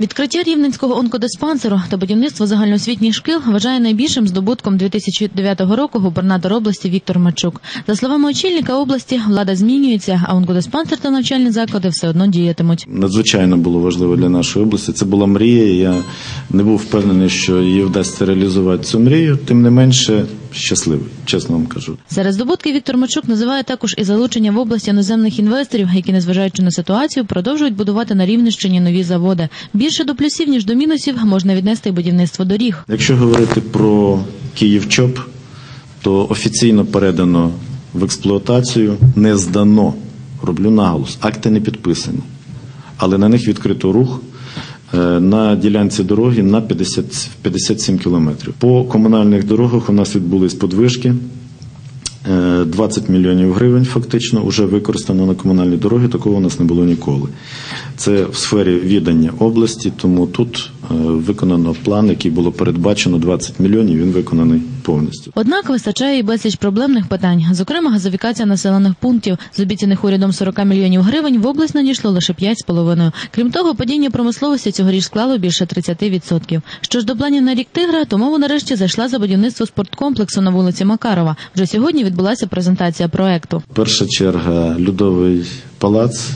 Відкриття рівненського онкодиспансеру та будівництво загальноосвітніх шкіл вважає найбільшим здобутком 2009 року губернатор області Віктор Мачук. За словами очільника області, влада змінюється, а онкодиспансер та навчальні заклади все одно діятимуть. надзвичайно було важливо для нашої області. Це була мрія. Я не був впевнений, що її вдасться реалізувати цю мрію. Тим не менше, щасливий, чесно вам кажу. Серед здобутків Віктор Мачук називає також і залучення в області іноземних інвесторів, які, незважаючи на ситуацію, продовжують будувати на Рівненщині нові заводи. Більше до плюсів ніж до мінусів можна віднести будівництво доріг. Якщо говорити про Київчоп, то офіційно передано в експлуатацію, не здано. Роблю наголос, акти не підписані, але на них відкрито рух. Е, На ділянці дороги на 50, 57 кілометрів. По комунальних дорогах у нас відбулись подвижки. Е, 20 мільйонів гривень фактично вже використано на комунальні дороги. Такого у нас не було ніколи. Це в сфері віддання області, тому тут е, виконано план, який було передбачено 20 мільйонів. Він виконаний повністю. Однак вистачає і безліч проблемних питань, зокрема газифікація населених пунктів. З обіцяних урядом 40 мільйонів гривень в область надійшло лише 5,5. Крім того, падіння промисловості цьогоріч склало більше 30%. Що ж до планів на рік тигра, то мова нарешті зайшла за будівництво спорткомплексу на вулиці Макарова. Вже сьогодні відбулася презентація проекту. Перша черга льодовий палац, е,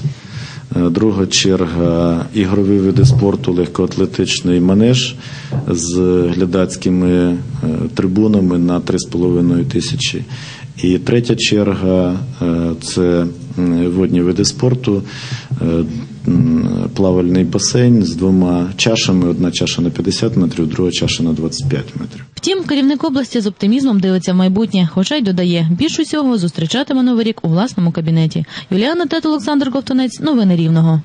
друга черга ігрові види спорту, легкоатлетичний манеж з глядацькими е, трибунами на 3,5 тисячі. І третя черга е, це водні види спорту, е, плавальний басейн з двома чашами: одна чаша на 50 метрів, друга чаша на 25 метрів. Втім, керівник області з оптимізмом дивиться в майбутнє, хоча й додає, більш усього зустрічатиме новий рік у власному кабінеті. Юліана Тет, Олександр Ковтунець. Новини Рівного.